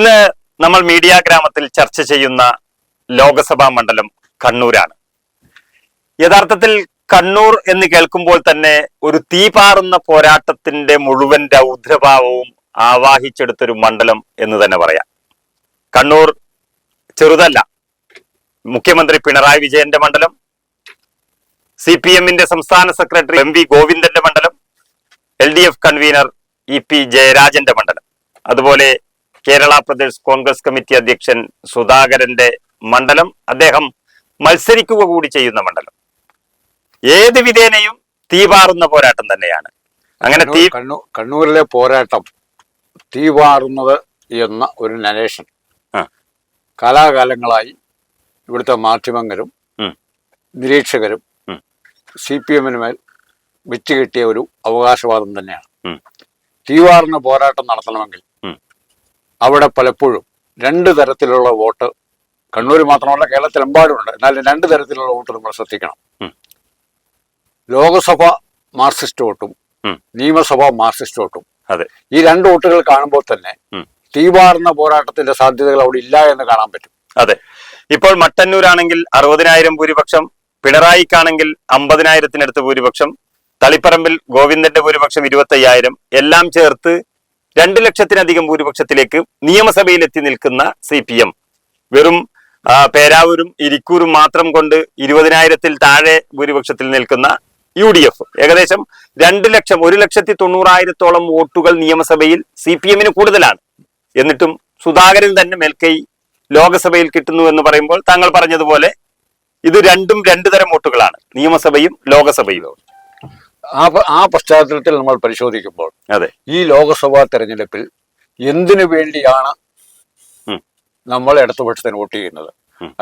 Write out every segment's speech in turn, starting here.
ഇന്ന് നമ്മൾ മീഡിയ ഗ്രാമത്തിൽ ചർച്ച ചെയ്യുന്ന ലോകസഭാ മണ്ഡലം കണ്ണൂരാണ്. യഥാർത്ഥത്തിൽ കണ്ണൂർ എന്ന് കേൾക്കുമ്പോൾ തന്നെ ഒരു തീപാറുന്ന പോരാട്ടത്തിന്റെ മുഴുവൻ രൗദ്രഭാവവും ആവാഹിച്ചെടുത്തൊരു മണ്ഡലം എന്ന് തന്നെ പറയാം. കണ്ണൂർ ചെറുതല്ല. മുഖ്യമന്ത്രി പിണറായി വിജയന്റെ മണ്ഡലം സി പി എമ്മിന്റെ സംസ്ഥാന സെക്രട്ടറി എം വി ഗോവിന്ദന്റെ മണ്ഡലം L D F convener E P ജയരാജന്റെ മണ്ഡലം. അതുപോലെ കേരള പ്രദേശ് കോൺഗ്രസ് കമ്മിറ്റി അധ്യക്ഷൻ സുധാകരന്റെ മണ്ഡലം അദ്ദേഹം മത്സരിക്കുക കൂടി ചെയ്യുന്ന മണ്ഡലം ഏത് വിധേനയും തീപാറുന്ന പോരാട്ടം തന്നെയാണ് അങ്ങനെ തീ കണ്ണൂരിലെ പോരാട്ടം തീപാറുന്നത് എന്ന ഒരു നരേഷൻ. കാലാകാലങ്ങളായി ഇവിടുത്തെ മാധ്യമങ്ങളും. നിരീക്ഷകരും. സി പി എമ്മിന് മേൽ വിറ്റുകിട്ടിയ ഒരു അവകാശവാദം തന്നെയാണ് തീവാറിന് പോരാട്ടം നടത്തണമെങ്കിൽ. അവിടെ പലപ്പോഴും രണ്ട് തരത്തിലുള്ള വോട്ട് കണ്ണൂർ മാത്രമല്ല കേരളത്തിലെമ്പാടുമുണ്ട്. എന്നാലും രണ്ട് തരത്തിലുള്ള വോട്ട് നമ്മൾ ശ്രദ്ധിക്കണം. ലോകസഭ മാർക്സിസ്റ്റ് വോട്ടും നിയമസഭ മാർക്സിസ്റ്റ് വോട്ടും അതെ. ഈ രണ്ട് വോട്ടുകൾ കാണുമ്പോൾ തന്നെ. തീവാർന്ന പോരാട്ടത്തിന്റെ സാധ്യതകൾ അവിടെ ഇല്ല എന്ന് കാണാൻ പറ്റും. അതെ. ഇപ്പോൾ മട്ടന്നൂരാണെങ്കിൽ അറുപതിനായിരം ഭൂരിപക്ഷം പിണറായിക്കാണെങ്കിൽ അമ്പതിനായിരത്തിനടുത്ത് ഭൂരിപക്ഷം തളിപ്പറമ്പിൽ ഗോവിന്ദന്റെ ഭൂരിപക്ഷം ഇരുപത്തയ്യായിരം എല്ലാം ചേർത്ത് രണ്ട് ലക്ഷത്തിലധികം ഭൂരിപക്ഷത്തിലേക്ക് നിയമസഭയിൽ എത്തി നിൽക്കുന്ന സി പി എം. വെറും പേരാവൂരും ഇരിക്കൂരും മാത്രം കൊണ്ട് ഇരുപതിനായിരത്തിൽ താഴെ ഭൂരിപക്ഷത്തിൽ നിൽക്കുന്ന യു ഡി എഫ്. ഏകദേശം രണ്ട് ലക്ഷം ഒരു ലക്ഷത്തി തൊണ്ണൂറായിരത്തോളം വോട്ടുകൾ നിയമസഭയിൽ സി പി എമ്മിന് കൂടുതലാണ്. എന്നിട്ടും സുധാകരൻ തന്നെ മേൽക്കൈ ലോകസഭയിൽ കിട്ടുന്നു എന്ന് പറയുമ്പോൾ താങ്കൾ പറഞ്ഞതുപോലെ ഇത് രണ്ടും രണ്ടു തരം വോട്ടുകളാണ്. നിയമസഭയും ലോകസഭയും ആ ആ പശ്ചാത്തലത്തിൽ നമ്മൾ പരിശോധിക്കുമ്പോൾ അതെ. ഈ ലോകസഭാ തെരഞ്ഞെടുപ്പിൽ എന്തിനു വേണ്ടിയാണ് നമ്മൾ ഇടതുപക്ഷത്തിന് വോട്ട് ചെയ്യുന്നത്.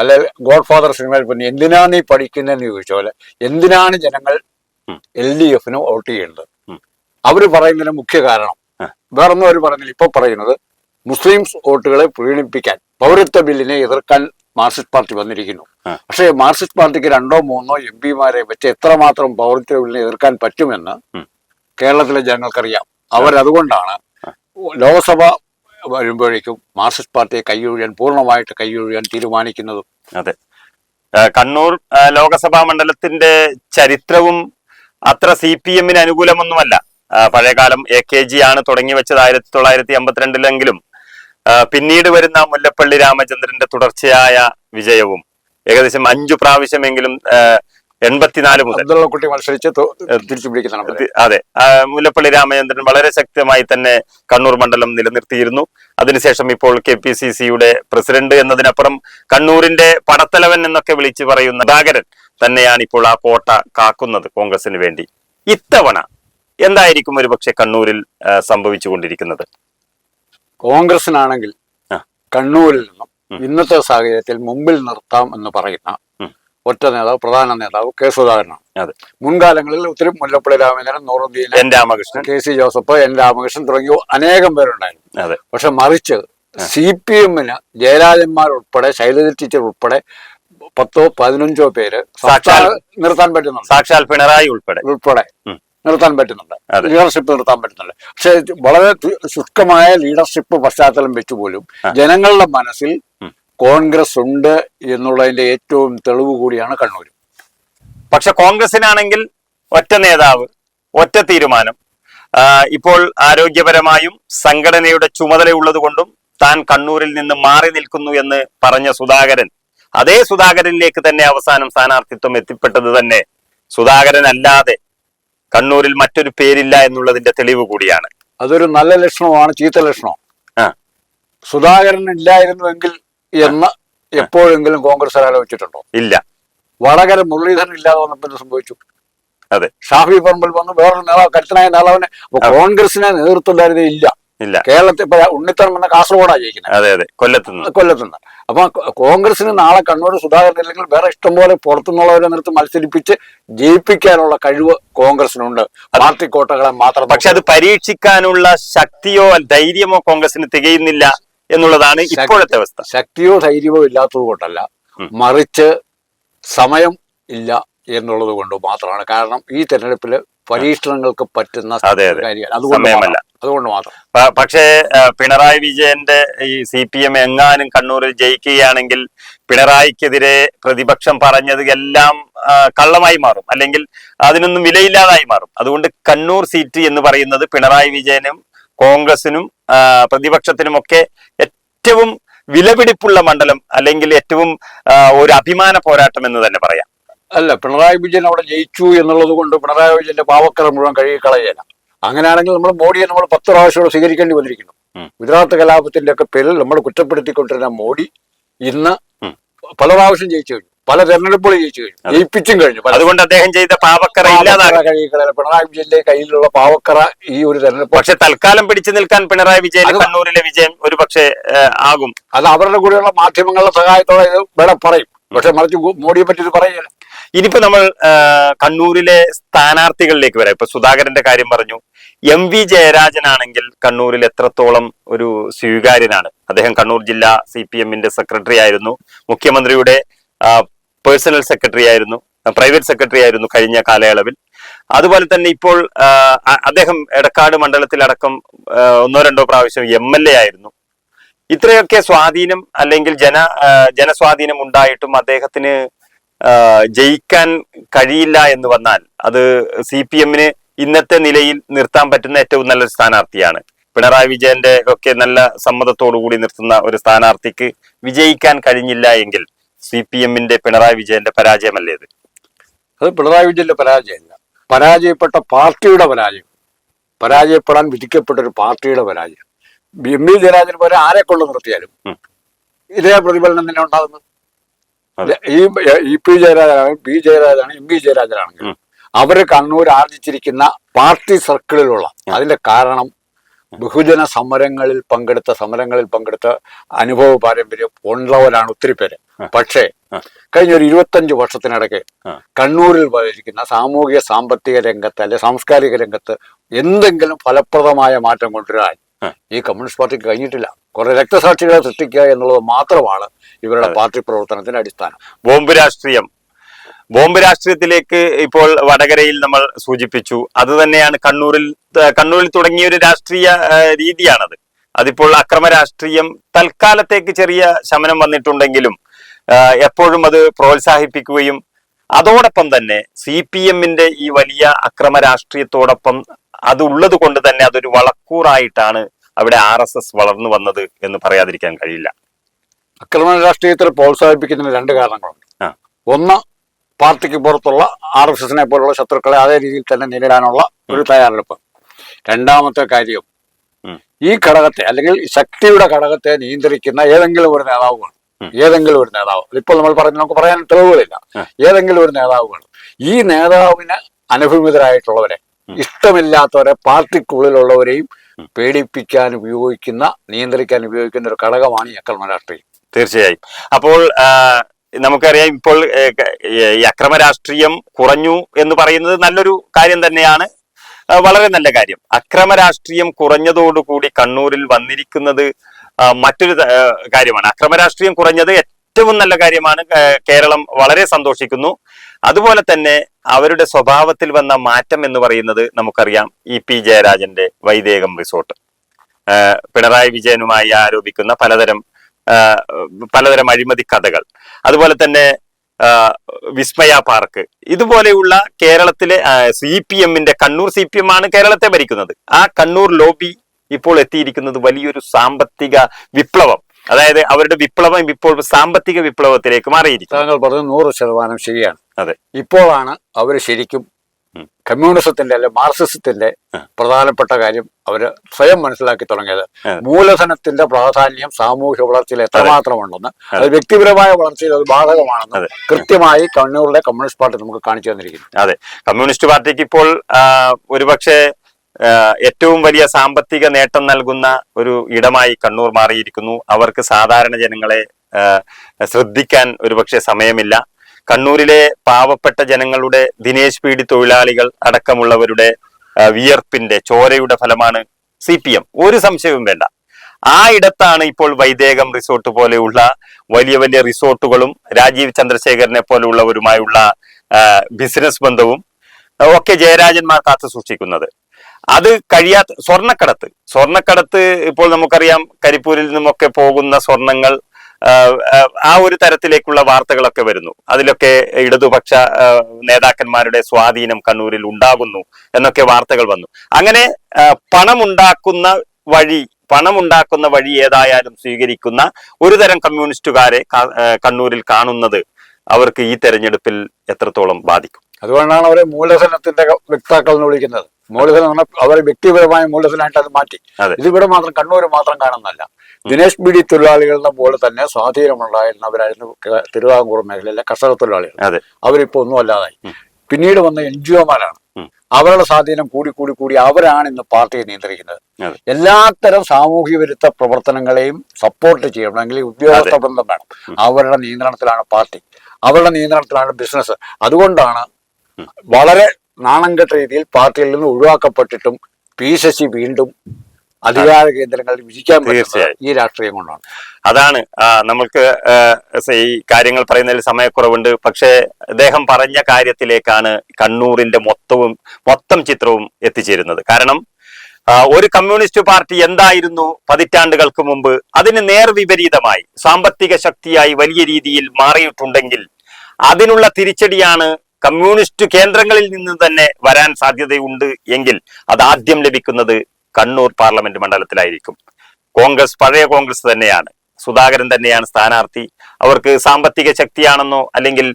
അല്ലെ ഗോഡ് ഫാദർ സിനിമയിൽ പിന്നെ എന്തിനാണ് നീ പഠിക്കുന്നതെന്ന് ചോദിച്ച. പോലെ എന്തിനാണ് ജനങ്ങൾ. എൽ ഡി എഫിന് വോട്ട് ചെയ്യുന്നത്? അവർ അവർ പറയുന്നതിന് മുഖ്യ കാരണം. വേറെ വേറൊന്നും അവർ പറയുന്നില്ല ഇപ്പൊ പറയുന്നത് മുസ്ലിംസ് വോട്ടുകളെ പ്രീണിപ്പിക്കാൻ പൗരത്വ ബില്ലിനെ എതിർക്കാൻ മാർക്സിസ്റ്റ് പാർട്ടി വന്നിരിക്കുന്നു. പക്ഷേ മാർക്സിസ്റ്റ് പാർട്ടിക്ക് രണ്ടോ മൂന്നോ എം പിമാരെ വെച്ച് എത്രമാത്രം പവർ എതിർക്കാൻ പറ്റുമെന്ന്. കേരളത്തിലെ ജനങ്ങൾക്കറിയാം. അവരതുകൊണ്ടാണ് ലോക്സഭ വരുമ്പോഴേക്കും മാർക്സിസ്റ്റ് പാർട്ടിയെ കൈയൊഴിയാൻ പൂർണമായിട്ട് കൈയൊഴിയാൻ തീരുമാനിക്കുന്നതും. അതെ. കണ്ണൂർ ലോകസഭാ മണ്ഡലത്തിന്റെ ചരിത്രവും അത്ര സി പി എമ്മിന് അനുകൂലമൊന്നുമല്ല. പഴയകാലം എ കെ ജി ആണ് തുടങ്ങി വെച്ചത് ആയിരത്തി തൊള്ളായിരത്തി അമ്പത്തിരണ്ടിലെങ്കിലും. ആ, പിന്നീട് വരുന്ന മുല്ലപ്പള്ളി രാമചന്ദ്രന്റെ തുടർച്ചയായ വിജയവും ഏകദേശം അഞ്ചു പ്രാവശ്യമെങ്കിലും എൺപത്തിനാല് മുതൽ. മത്സരിച്ച് തിരിച്ചു പിടിക്കുന്ന അതെ. മുല്ലപ്പള്ളി രാമചന്ദ്രൻ വളരെ ശക്തമായി തന്നെ കണ്ണൂർ മണ്ഡലം നിലനിർത്തിയിരുന്നു. അതിനുശേഷം ഇപ്പോൾ കെ പി സി സിയുടെ പ്രസിഡന്റ് എന്നതിനപ്പുറം കണ്ണൂരിന്റെ പടത്തലവൻ എന്നൊക്കെ വിളിച്ചു പറയുന്ന സുധാകരൻ തന്നെയാണ് ഇപ്പോൾ ആ കോട്ട കാക്കുന്നത് കോൺഗ്രസിന് വേണ്ടി. ഇത്തവണ എന്തായിരിക്കും ഒരുപക്ഷെ കണ്ണൂരിൽ സംഭവിച്ചു സംഭവിച്ചുകൊണ്ടിരിക്കുന്നത്? കോൺഗ്രസിനാണെങ്കിൽ. കണ്ണൂരിൽ നിന്നും ഇന്നത്തെ സാഹചര്യത്തിൽ മുമ്പിൽ നിർത്താം എന്ന് പറയുന്ന ഒറ്റ നേതാവ് പ്രധാന നേതാവ് കെ സുധാകരനാണ്. അതെ. മുൻകാലങ്ങളിൽ ഒത്തിരി Mullappally Ramachandran Nooruddin N Ramakrishnan. K C Joseph N Ramakrishnan തുടങ്ങിയ അനേകം പേരുണ്ടായിരുന്നു. പക്ഷെ മറിച്ച് സി പി എമ്മിന് ജയരാജന്മാർ ഉൾപ്പെടെ ശൈലജ ടീച്ചർ ഉൾപ്പെടെ പത്തോ പതിനഞ്ചോ പേര് സാക്ഷാൽ നിർത്താൻ പറ്റുന്നുണ്ട്. സാക്ഷാൽ പിണറായി ഉൾപ്പെടെ. ഉൾപ്പെടെ. നിർത്താൻ പറ്റുന്നുണ്ട്. ലീഡർഷിപ്പ് നിർത്താൻ പറ്റുന്നുണ്ട്. പക്ഷെ വളരെ ശുഷ്കമായ ലീഡർഷിപ്പ് പശ്ചാത്തലം വെച്ചുപോലും പോലും ജനങ്ങളുടെ മനസ്സിൽ കോൺഗ്രസ് ഉണ്ട് എന്നുള്ളതിന്റെ ഏറ്റവും തെളിവ് കൂടിയാണ് കണ്ണൂർ പക്ഷെ കോൺഗ്രസിനാണെങ്കിൽ ഒറ്റ നേതാവ് ഒറ്റ തീരുമാനം. ഇപ്പോൾ ആരോഗ്യപരമായും സംഘടനയുടെ ചുമതലയുള്ളത് കൊണ്ടും താൻ കണ്ണൂരിൽ നിന്ന് മാറി നിൽക്കുന്നു എന്ന് പറഞ്ഞ സുധാകരൻ അതേ സുധാകരനിലേക്ക് തന്നെ അവസാനം സ്ഥാനാർത്ഥിത്വം എത്തിപ്പെട്ടത് തന്നെ സുധാകരൻ അല്ലാതെ കണ്ണൂരിൽ മറ്റൊരു പേരില്ല എന്നുള്ളതിന്റെ തെളിവ് കൂടിയാണ്. അതൊരു നല്ല ലക്ഷണമാണ് ചീത്ത ലക്ഷണം. സുധാകരൻ ഇല്ലായിരുന്നുവെങ്കിൽ എന്ന് എപ്പോഴെങ്കിലും കോൺഗ്രസ് ആലോചിച്ചിട്ടുണ്ടോ? ഇല്ല. വടകര മുരളീധരൻ ഇല്ലാതെ വന്നപ്പോൾ സംഭവിച്ചു? അതെ. ഷാഫി പറമ്പിൽ വന്ന് വേറൊരു നേതാവ് കരുത്തനായ നേതാവിനെ കോൺഗ്രസിനെ നേതൃത്വം ഇല്ല ഇല്ല. കേരളത്തിൽ ഇപ്പൊ ഉണ്ണിത്തണം എന്ന കാസർഗോഡാണ് ജയിക്കുന്നത്. അതെ അതെ. കൊല്ലത്തുനിന്ന്. കൊല്ലത്തുനിന്ന്. അപ്പൊ കോൺഗ്രസിന് നാളെ കണ്ണൂർ സുധാകരൻ അല്ലെങ്കിൽ വേറെ ഇഷ്ടംപോലെ പുറത്തുനിന്നുള്ളവരെ നിർത്തി മത്സരിപ്പിച്ച് ജയിപ്പിക്കാനുള്ള കഴിവ് കോൺഗ്രസിനുണ്ട് പാർട്ടി കോട്ടകളെ മാത്രം പക്ഷെ അത് പരീക്ഷിക്കാനുള്ള ശക്തിയോ ധൈര്യമോ കോൺഗ്രസിന് തികയുന്നില്ല എന്നുള്ളതാണ് ഇപ്പോഴത്തെ അവസ്ഥ. ശക്തിയോ ധൈര്യമോ ഇല്ലാത്തത് കൊണ്ടല്ല. മറിച്ച് സമയം ഇല്ല എന്നുള്ളത് കൊണ്ട് മാത്രമാണ്. കാരണം ഈ തെരഞ്ഞെടുപ്പിൽ പരീക്ഷണങ്ങൾക്ക് പറ്റുന്ന. കാര്യമാണ് അതുകൊണ്ട് സമയമല്ല. അതുകൊണ്ട് മാത്രം. പക്ഷേ പിണറായി വിജയന്റെ ഈ സി പി എം എങ്ങാനും കണ്ണൂരിൽ ജയിക്കുകയാണെങ്കിൽ പിണറായിക്കെതിരെ പ്രതിപക്ഷം പറഞ്ഞത് എല്ലാം കള്ളമായി മാറും. അല്ലെങ്കിൽ അതിനൊന്നും വിലയില്ലാതായി മാറും. അതുകൊണ്ട് കണ്ണൂർ സീറ്റ് എന്ന് പറയുന്നത് പിണറായി വിജയനും കോൺഗ്രസിനും പ്രതിപക്ഷത്തിനും പ്രതിപക്ഷത്തിനുമൊക്കെ ഏറ്റവും വിലപിടിപ്പുള്ള മണ്ഡലം അല്ലെങ്കിൽ ഏറ്റവും ഒരു അഭിമാന പോരാട്ടം എന്ന് തന്നെ പറയാം. അല്ല പിണറായി വിജയൻ അവിടെ ജയിച്ചു എന്നുള്ളത് കൊണ്ട് പിണറായി വിജയന്റെ പാവക്കറ മുഴുവൻ കഴുകി കളയല അങ്ങനെയാണെങ്കിൽ നമ്മൾ മോഡിയെ നമ്മൾ പത്ത് പ്രാവശ്യം സ്വീകരിക്കേണ്ടി വന്നിരിക്കുന്നു. ഗുജറാത്ത് കലാപത്തിന്റെ ഒക്കെ പേരിൽ നമ്മൾ കുറ്റപ്പെടുത്തിക്കൊണ്ടിരുന്ന മോഡി ഇന്ന് പല പ്രാവശ്യം ജയിച്ചു കഴിഞ്ഞു. പല തെരഞ്ഞെടുപ്പുകൾ ജയിച്ചു കഴിഞ്ഞു. ജയിപ്പിച്ചും കഴിഞ്ഞു. അതുകൊണ്ട് അദ്ദേഹം ചെയ്ത പാവക്കറ പിണറായി വിജയന്റെ കയ്യിലുള്ള പാവക്കറ ഈ ഒരു തെരഞ്ഞെടുപ്പ് പക്ഷെ തൽക്കാലം പിടിച്ചു നിൽക്കാൻ പിണറായി വിജയൻ കണ്ണൂരിലെ വിജയം ഒരു പക്ഷേ ആകും. അത് അവരുടെ കൂടെയുള്ള മാധ്യമങ്ങളുടെ സഹായത്തോടെ ഇത് വേണം പറയും. പക്ഷെ മറിച്ച് മോഡിയെ പറ്റി ഇത് പറയില്ല ഇനിയിപ്പോ നമ്മൾ കണ്ണൂരിലെ സ്ഥാനാർത്ഥികളിലേക്ക് വരാം. ഇപ്പൊ സുധാകരന്റെ കാര്യം പറഞ്ഞു. എം വി ജയരാജനാണെങ്കിൽ കണ്ണൂരിൽ എത്രത്തോളം ഒരു സ്വീകാര്യനാണ്. അദ്ദേഹം കണ്ണൂർ ജില്ലാ സി പി എമ്മിന്റെ സെക്രട്ടറി ആയിരുന്നു. മുഖ്യമന്ത്രിയുടെ പേഴ്സണൽ സെക്രട്ടറി ആയിരുന്നു. പ്രൈവറ്റ് സെക്രട്ടറി ആയിരുന്നു കഴിഞ്ഞ കാലയളവിൽ. അതുപോലെ തന്നെ ഇപ്പോൾ അദ്ദേഹം എടക്കാട് മണ്ഡലത്തിലടക്കം ഒന്നോ രണ്ടോ പ്രാവശ്യം എം എൽ എ ആയിരുന്നു. ഇത്രയൊക്കെ സ്വാധീനം അല്ലെങ്കിൽ ജന ജനസ്വാധീനം ഉണ്ടായിട്ടും അദ്ദേഹത്തിന് ജയിക്കാൻ കഴിയില്ല എന്ന് വന്നാൽ അത് സി പി എമ്മിന് ഇന്നത്തെ നിലയിൽ നിർത്താൻ പറ്റുന്ന ഏറ്റവും നല്ലൊരു സ്ഥാനാർത്ഥിയാണ്. പിണറായി വിജയന്റെ ഒക്കെ നല്ല സമ്മതത്തോടു കൂടി നിർത്തുന്ന ഒരു സ്ഥാനാർത്ഥിക്ക് വിജയിക്കാൻ കഴിഞ്ഞില്ല എങ്കിൽ സി പി എമ്മിന്റെ പിണറായി വിജയന്റെ പരാജയമല്ലേ ഇത്? അത് പിണറായി വിജയന്റെ പരാജയമല്ല. പരാജയപ്പെട്ട പാർട്ടിയുടെ പരാജയം. പരാജയപ്പെടാൻ വിധിക്കപ്പെട്ട ഒരു പാർട്ടിയുടെ പരാജയം. എം വി ജയരാജൻ പോലെ ആരെ കൊണ്ടു നിർത്തിയാലും ഇതേ പ്രതിഫലനം തന്നെ ഉണ്ടാകുന്നത്. ഈ ഇ പി ജയരാജനാണ് പി ജയരാജനാണ് എം വി ജയരാജനാണ് അവർ കണ്ണൂർ ആർജിച്ചിരിക്കുന്ന പാർട്ടി സർക്കിളിലുള്ള അതിന്റെ കാരണം ബഹുജന സമരങ്ങളിൽ പങ്കെടുത്ത സമരങ്ങളിൽ പങ്കെടുത്ത അനുഭവ പാരമ്പര്യം ഉള്ളവരാണ് ഒത്തിരി പേര്. പക്ഷേ കഴിഞ്ഞ ഒരു ഇരുപത്തഞ്ച് വർഷത്തിനിടയ്ക്ക്. കണ്ണൂരിൽ വഹിക്കുന്ന സാമൂഹിക സാമ്പത്തിക രംഗത്ത് അല്ലെ സാംസ്കാരിക രംഗത്ത് എന്തെങ്കിലും ഫലപ്രദമായ മാറ്റം കൊണ്ടുവരാൻ. ഈ കമ്മ്യൂണിസ്റ്റ് പാർട്ടിക്ക് കഴിഞ്ഞിട്ടില്ല. കുറെ രക്തസാക്ഷികളെ സൃഷ്ടിക്കുക എന്നുള്ളത് മാത്രമാണ് ഇവരുടെ പാർട്ടി പ്രവർത്തനത്തിന്റെ അടിസ്ഥാനം. ബോംബ് രാഷ്ട്രീയം. ബോംബ് രാഷ്ട്രീയത്തിലേക്ക് ഇപ്പോൾ വടകരയിൽ നമ്മൾ സൂചിപ്പിച്ചു. അത് തന്നെയാണ് കണ്ണൂരിൽ കണ്ണൂരിൽ തുടങ്ങിയ ഒരു രാഷ്ട്രീയ രീതിയാണത്. അതിപ്പോൾ അക്രമ രാഷ്ട്രീയം തൽക്കാലത്തേക്ക് ചെറിയ ശമനം വന്നിട്ടുണ്ടെങ്കിലും എപ്പോഴും അത് പ്രോത്സാഹിപ്പിക്കുകയും അതോടൊപ്പം തന്നെ സി പി എമ്മിന്റെ ഈ വലിയ അക്രമ രാഷ്ട്രീയത്തോടൊപ്പം അത് ഉള്ളത് കൊണ്ട് തന്നെ അതൊരു വളക്കൂറായിട്ടാണ് അവിടെ ആർ എസ് എസ് വളർന്നു വന്നത് എന്ന് പറയാതിരിക്കാൻ കഴിയില്ല. അക്രമ രാഷ്ട്രീയത്തെ പ്രോത്സാഹിപ്പിക്കുന്നതിന് രണ്ട് കാരണങ്ങളുണ്ട്. ഒന്ന് പാർട്ടിക്ക് പുറത്തുള്ള ആർ എസ് എസിനെ പോലുള്ള ശത്രുക്കളെ അതേ രീതിയിൽ തന്നെ നേരിടാനുള്ള ഒരു തയ്യാറെടുപ്പ്. രണ്ടാമത്തെ കാര്യം ഈ ഘടകത്തെ അല്ലെങ്കിൽ ശക്തിയുടെ ഘടകത്തെ നിയന്ത്രിക്കുന്ന ഏതെങ്കിലും ഒരു നേതാവ് വേണം ഏതെങ്കിലും ഒരു നേതാവ് ഇപ്പോൾ നമ്മൾ പറഞ്ഞു നമുക്ക് പറയാൻ തെളിവുകളില്ല. ഏതെങ്കിലും ഒരു നേതാവ് വേണം ഈ നേതാവിന് അനുഭവിതരായിട്ടുള്ളവരെ. ഇഷ്ടമില്ലാത്തവരെ പാർട്ടിക്കുള്ളിലുള്ളവരെയും പേടിപ്പിക്കാൻ ഉപയോഗിക്കുന്ന നിയന്ത്രിക്കാൻ ഉപയോഗിക്കുന്ന ഒരു ഘടകമാണ് ഈ അക്രമ രാഷ്ട്രീയം. തീർച്ചയായും. അപ്പോൾ നമുക്കറിയാം ഇപ്പോൾ ഈ അക്രമ രാഷ്ട്രീയം കുറഞ്ഞു എന്ന് പറയുന്നത് നല്ലൊരു കാര്യം തന്നെയാണ്. വളരെ നല്ല കാര്യം. അക്രമ രാഷ്ട്രീയം കുറഞ്ഞതോടുകൂടി കണ്ണൂരിൽ വന്നിരിക്കുന്നത് മറ്റൊരു കാര്യമാണ്. അക്രമ രാഷ്ട്രീയം കുറഞ്ഞത് ഏറ്റവും നല്ല കാര്യമാണ് കേരളം വളരെ സന്തോഷിക്കുന്നു. അതുപോലെ തന്നെ അവരുടെ സ്വഭാവത്തിൽ വന്ന മാറ്റം എന്ന് പറയുന്നത് നമുക്കറിയാം ഇ പി ജയരാജന്റെ വൈദേകം റിസോർട്ട്. പിണറായി വിജയനുമായി ആരോപിക്കുന്ന പലതരം പലതരം അഴിമതി കഥകൾ. അതുപോലെ തന്നെ വിസ്മയ പാർക്ക്. ഇതുപോലെയുള്ള കേരളത്തിലെ സി പി എമ്മിന്റെ കണ്ണൂർ സി പി എം ആണ് കേരളത്തെ ഭരിക്കുന്നത്. ആ കണ്ണൂർ ലോബി ഇപ്പോൾ എത്തിയിരിക്കുന്നത് വലിയൊരു സാമ്പത്തിക വിപ്ലവം. അതായത് അവരുടെ വിപ്ലവം ഇപ്പോൾ സാമ്പത്തിക വിപ്ലവത്തിലേക്ക് മാറിയിരിക്കും താങ്കൾ പറഞ്ഞു നൂറ് ശതമാനം ശരിയാണ്. അതെ. ഇപ്പോഴാണ് അവർ ശരിക്കും കമ്മ്യൂണിസത്തിന്റെ അല്ലെ മാർക്സിസത്തിന്റെ പ്രധാനപ്പെട്ട കാര്യം അവർ സ്വയം മനസ്സിലാക്കി തുടങ്ങിയത്. മൂലധനത്തിന്റെ പ്രാധാന്യം സാമൂഹ്യ വളർച്ചയിൽ എത്രമാത്രമുണ്ടെന്ന് അത്. വ്യക്തിപരമായ വളർച്ചയിൽ അത് ബാധകമാണെന്ന്. കൃത്യമായി കണ്ണൂരിലെ കമ്മ്യൂണിസ്റ്റ് പാർട്ടി നമുക്ക് കാണിച്ചു തന്നിരിക്കുന്നു. അതെ. കമ്മ്യൂണിസ്റ്റ് പാർട്ടിക്ക് ഇപ്പോൾ ഒരുപക്ഷെ ഏറ്റവും വലിയ സാമ്പത്തിക നേട്ടം നൽകുന്ന ഒരു ഇടമായി കണ്ണൂർ മാറിയിരിക്കുന്നു. അവർക്ക് സാധാരണ ജനങ്ങളെ ശ്രദ്ധിക്കാൻ ഒരുപക്ഷെ സമയമില്ല. കണ്ണൂരിലെ പാവപ്പെട്ട ജനങ്ങളുടെ ദിനേശ് പീഡി തൊഴിലാളികൾ അടക്കമുള്ളവരുടെ വിയർപ്പിന്റെ ചോരയുടെ ഫലമാണ് സി പി എം ഒരു സംശയവും വേണ്ട. ആ ഇടത്താണ് ഇപ്പോൾ വൈദേകം റിസോർട്ട് പോലെയുള്ള വലിയ വലിയ റിസോർട്ടുകളും രാജീവ് ചന്ദ്രശേഖരനെ പോലെയുള്ളവരുമായുള്ള ബിസിനസ് ബന്ധവും ഒക്കെ ജയരാജന്മാർ കാത്തു സൂക്ഷിക്കുന്നത്. അത് കഴിയാത്ത സ്വർണക്കടത്ത്. സ്വർണക്കടത്ത് ഇപ്പോൾ നമുക്കറിയാം കരിപ്പൂരിൽ നിന്നുമൊക്കെ പോകുന്ന സ്വർണങ്ങൾ ആ, ഒരു തരത്തിലേക്കുള്ള വാർത്തകളൊക്കെ വരുന്നു. അതിലൊക്കെ ഇടതുപക്ഷ നേതാക്കന്മാരുടെ സ്വാധീനം കണ്ണൂരിൽ ഉണ്ടാകുന്നു എന്നൊക്കെ വാർത്തകൾ വന്നു. അങ്ങനെ പണമുണ്ടാക്കുന്ന വഴി പണമുണ്ടാക്കുന്ന വഴി ഏതായാലും സ്വീകരിക്കുന്ന ഒരു തരം കമ്മ്യൂണിസ്റ്റുകാരെ കണ്ണൂരിൽ കാണുന്നത് അവർക്ക് ഈ തെരഞ്ഞെടുപ്പിൽ എത്രത്തോളം ബാധിക്കും? അതുകൊണ്ടാണ് അവരെ മൂലധനത്തിന്റെ വ്യക്താക്കൾ എന്ന് വിളിക്കുന്നത്. മൂലധനം എന്ന് പറഞ്ഞാൽ അവരെ വ്യക്തിപരമായ മൂലധനമായിട്ട് അത് മാറ്റി. ഇതിവിടെ മാത്രം കണ്ണൂർ മാത്രം കാണുന്നല്ല ദിനേശ് ബിഡി തൊഴിലാളികളുടെ പോലെ തന്നെ സ്വാധീനമുണ്ടായിരുന്നവരായിരുന്നു തിരുവിതാംകൂർ മേഖലയിലെ കർഷക തൊഴിലാളികൾ. അവരിപ്പോ ഒന്നും അല്ലാതായി. പിന്നീട് വന്ന എൻ ജി ഒമാരാണ്. അവരുടെ സ്വാധീനം കൂടി കൂടി കൂടി അവരാണ് ഇന്ന് പാർട്ടിയെ നിയന്ത്രിക്കുന്നത്. എല്ലാത്തരം സാമൂഹ്യ വിരുദ്ധ പ്രവർത്തനങ്ങളെയും സപ്പോർട്ട് ചെയ്യണമെങ്കിൽ ഉദ്യോഗസ്ഥ ബന്ധം വേണം. അവരുടെ നിയന്ത്രണത്തിലാണ് പാർട്ടി. അവരുടെ നിയന്ത്രണത്തിലാണ് ബിസിനസ് അതുകൊണ്ടാണ് വളരെ നാണംകെട്ട രീതിയിൽ പാർട്ടിയിൽ നിന്ന് ഒഴിവാക്കപ്പെട്ടിട്ടും പി ശശി വീണ്ടും അധികാര കേന്ദ്രങ്ങളിൽ വിജയിക്കാൻ തീർച്ചയായും. ഈ രാഷ്ട്രീയം കൊണ്ടാണ്. അതാണ് നമ്മൾക്ക് ഈ കാര്യങ്ങൾ പറയുന്നതിൽ സമയക്കുറവുണ്ട്. പക്ഷേ അദ്ദേഹം പറഞ്ഞ കാര്യത്തിലേക്കാണ് കണ്ണൂരിന്റെ മൊത്തവും മൊത്തം ചിത്രവും എത്തിച്ചേരുന്നത്. കാരണം ഒരു കമ്മ്യൂണിസ്റ്റ് പാർട്ടി എന്തായിരുന്നു പതിറ്റാണ്ടുകൾക്ക് മുമ്പ്? അതിന് നേർവിപരീതമായി സാമ്പത്തിക ശക്തിയായി വലിയ രീതിയിൽ മാറിയിട്ടുണ്ടെങ്കിൽ അതിനുള്ള തിരിച്ചടിയാണ് കമ്മ്യൂണിസ്റ്റ് കേന്ദ്രങ്ങളിൽ നിന്ന് തന്നെ വരാൻ സാധ്യതയുണ്ട് എങ്കിൽ അത് ആദ്യം ലഭിക്കുന്നത് കണ്ണൂർ പാർലമെന്റ് മണ്ഡലത്തിലായിരിക്കും. കോൺഗ്രസ് പഴയ കോൺഗ്രസ് തന്നെയാണ്. സുധാകരൻ തന്നെയാണ് സ്ഥാനാർത്ഥി. അവർക്ക് സാമ്പത്തിക ശക്തിയാണെന്നോ അല്ലെങ്കിൽ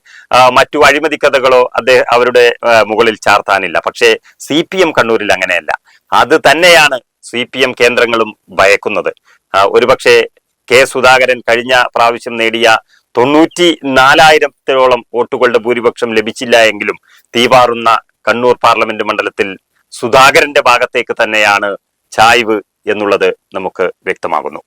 മറ്റു അഴിമതി കഥകളോ അദ്ദേഹം അവരുടെ മുകളിൽ ചാർത്താനില്ല. പക്ഷേ സി പി എം കണ്ണൂരിൽ അങ്ങനെയല്ല. അത് തന്നെയാണ് സി പി എം കേന്ദ്രങ്ങളും ഭയക്കുന്നത്. ഒരുപക്ഷെ കെ സുധാകരൻ കഴിഞ്ഞ പ്രാവശ്യം നേടിയ തൊണ്ണൂറ്റി നാലായിരത്തോളം വോട്ടുകളുടെ ഭൂരിപക്ഷം ലഭിച്ചില്ല എങ്കിലും തീവാറുന്ന കണ്ണൂർ പാർലമെന്റ് മണ്ഡലത്തിൽ സുധാകരന്റെ ഭാഗത്തേക്ക് തന്നെയാണ് ചായ്വ് എന്നുള്ളത് നമുക്ക് വ്യക്തമാകുന്നു.